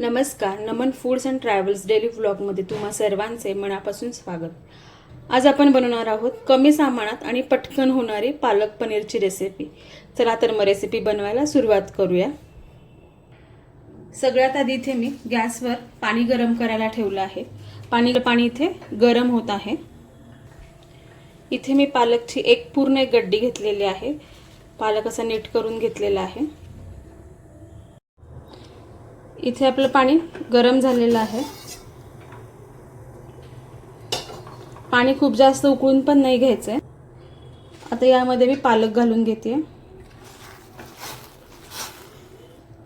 नमस्कार Naman foods and travels daily व्लॉगमध्ये तुम्हा सर्वांचे मनापासून स्वागत. आज आपण बनवणार आहोत कमी सामानात आणि पटकन होणारी पालक पनीरची रेसिपी चला तर मग रेसिपी बनवायला सुरुवात करूया. सगळ्यात आधी इथे मी गॅसवर पाणी गरम करायला ठेवलं आहे. पाणी पाणी इथे गरम होत आहे. इथे मी पालकची एक पूर्ण एक गड्डी घेतलेली आहे. पालक असा नीट करून घेतलेला आहे. इथे आपलं पाणी गरम झालेलं आहे. पाणी खूप जास्त उकळून पण नाही घ्यायचं आहे आता यामध्ये मी पालक घालून घेते.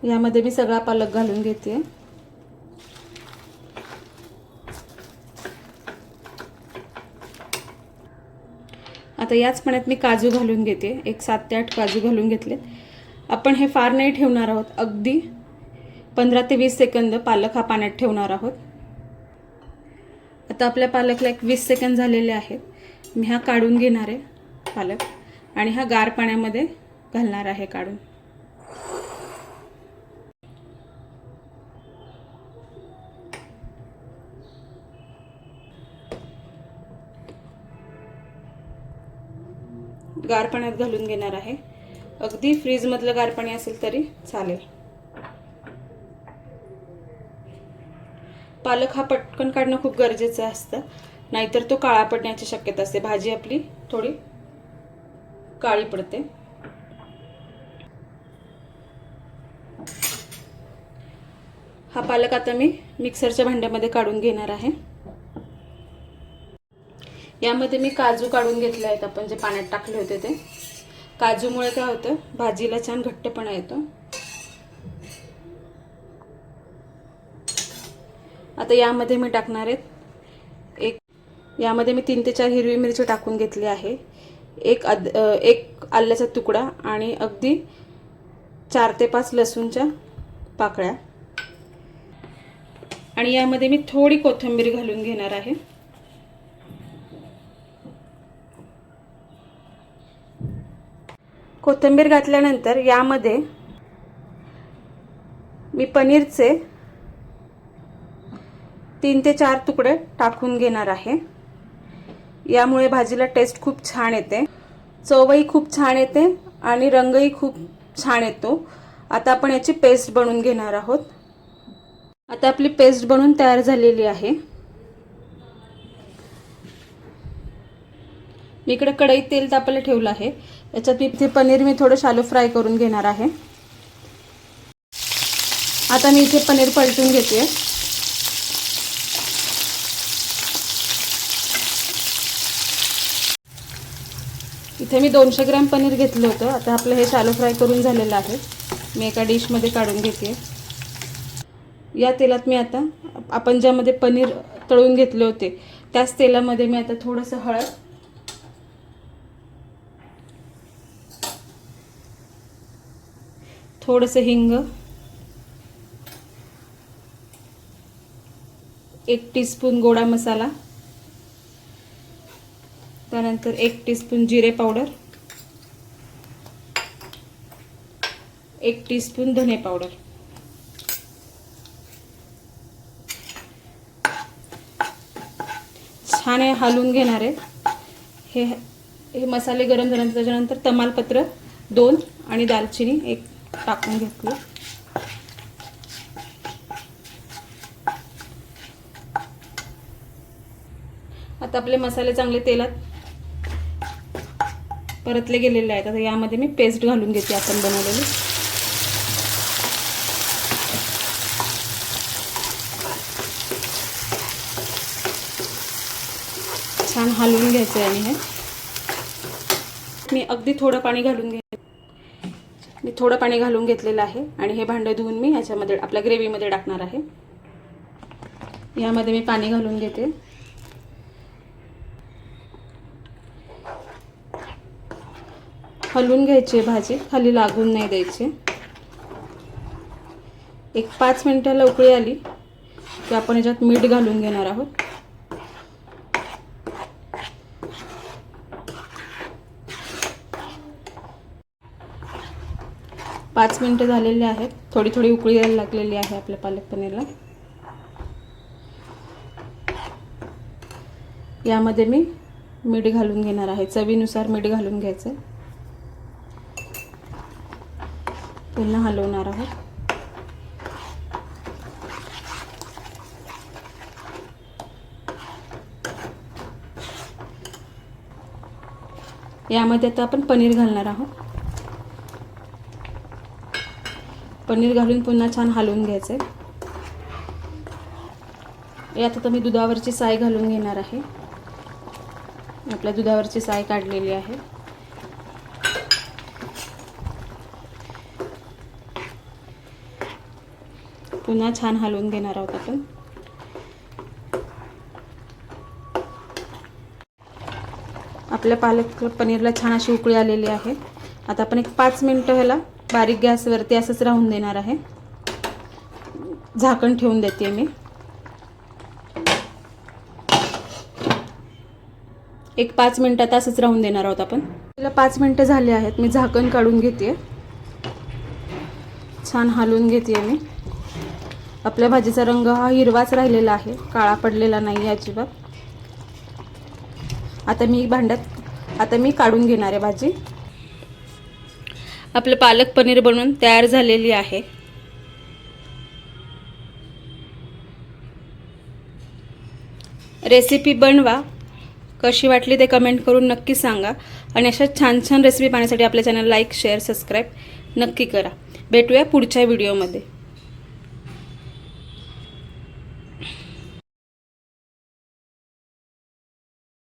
यामध्ये मी सगळा पालक घालून घेते. आता याच पाण्यात मी काजू घालून घेते. एक सात ते आठ काजू घालून घेतले आपण हे फार नाही ठेवणार आहोत. अगदी पंधरा ते वीस सेकंद पालक हा पाण्यात ठेवणार आहोत. आता आपल्या पालकला एक वीस सेकंद झालेले आहेत. मी हा काढून घेणार आहे पालक आणि हा गार पाण्यामध्ये घालणार आहे काढून. गार पाण्यात घालून घेणार आहे. अगदी फ्रीजमधलं गार पाणी असेल तरी चालेल. पालक हा पटकन काढणं खूप गरजेचं असतं. नाहीतर तो काळा पडण्याची शक्यता असते. भाजी आपली थोडी काळी पडते. हा पालक आता मी मिक्सरच्या भांड्यामध्ये काढून घेणार आहे. यामध्ये मी काजू काढून घेतले आहेत आपण जे पाण्यात टाकले होते ते. काजूमुळे काय होतं? भाजीला छान घट्टपणा येतो. आता यामध्ये मी टाकणार आहेत एक यामध्ये मी तीन ते चार हिरवी मिरची टाकून घेतली आहे. एक अद एक आल्याचा तुकडा आणि अगदी चार ते पाच लसूणच्या पाकळ्या. आणि यामध्ये मी थोडी कोथिंबीर घालून घेणार आहे. कोथिंबीर घातल्यानंतर यामध्ये मी पनीरचे तीन ते चार तुकडे टाकून घेणार आहे. यामुळे भाजीला टेस्ट खूप छान येते. चवही खूप छान येते आणि रंगही खूप छान येतो. आता आपण याची पेस्ट बनवून घेणार आहोत. आता आपली पेस्ट बनवून तयार झालेली आहे. मी इकडे कढईत तेल तापायला ठेवलं आहे. याच्यात मी इथे पनीर मी थोडं शालो फ्राय करून घेणार आहे. आता मी इथे पनीर पलटून घेते. इथे मी दोनशे ग्रॅम पनीर घेतलं होतं. आता आपलं हे शालो फ्राय करून झालेलं आहे. मी एका डिशमध्ये काढून घेते. या तेलात मी आता आपण ज्यामध्ये पनीर तळून घेतले होते त्याच तेलामध्ये मी आता थोडंसं हळद. थोडंसं हिंग. एक टीस्पून गोडा मसाला. त्यानंतर एक टीस्पून जिरे पावडर एक टीस्पून धने पावडर छान हे हलवून घेणार आहे. हे हे मसाले गरम झाल्यानंतर त्याच्यानंतर तमालपत्र दोन आणि दालचिनी एक टाकून घेतली. आता आपले मसाले चांगले तेलात परतले गेलेले आहेत. आता यामध्ये मी पेस्ट घालून घेते आपण बनवलेली. छान हलवून घ्यायचं आहे आणि हे. मी अगदी थोडं पाणी घालून घे मी थोडं पाणी घालून घेतलेलं आहे. आणि हे भांडं धुवून मी याच्यामध्ये आपल्या ग्रेव्हीमध्ये टाकणार आहे. यामध्ये मी पाणी घालून घेते. हलवून घ्यायची भाजी. खाली लागून नाही द्यायची. एक पाच मिनिटाला उकळी आली की आपण याच्यात मीठ घालून घेणार आहोत. पाच मिनटं झालेली आहेत. थोडी थोडी उकळी यायला लागलेली आहे आपल्या पालक पनीरला. यामध्ये मी मीठ घालून घेणार आहे. चवीनुसार मीठ घालून घ्यायचं पुन्हा हलवणार आहोत. यामध्ये आता आपण पनीर घालणार आहोत. पनीर घालून पुन्हा छान हलवून घ्यायचं यात आता मी दुधावरची साय घालून घेणार आहे. आपल्या दुधावरची साय काढलेली आहे. पुन्हा छान हलवून घेणार आहोत आपण. आपल्या पालक पनीरला छान अशी उकळी आलेली आहे. आता आपण एक पाच मिनटं ह्याला बारीक गॅसवरती असंच राहून देणार आहे. झाकण ठेवून देते मी. एक पाच मिनटात असंच राहून देणार आहोत आपण. तिला पाच मिनटं झाली आहेत. मी झाकण काढून घेते छान हलवून घेते मी. आपल्या भाजीचा रंग हा हिरवाच राहिलेला आहे. काळा पडलेला नाही अजिबात. आता मी भांड्यात आता मी काढून घेणार आहे भाजी. आपलं पालक पनीर बनवून तयार झालेली आहे. रेसिपी बनवा. कशी वाटली ते कमेंट करून नक्की सांगा. आणि अशा छान छान रेसिपी पाहण्यासाठी आपल्या चॅनल लाईक शेअर सबस्क्राईब नक्की करा. भेटूया पुढच्या व्हिडिओमध्ये.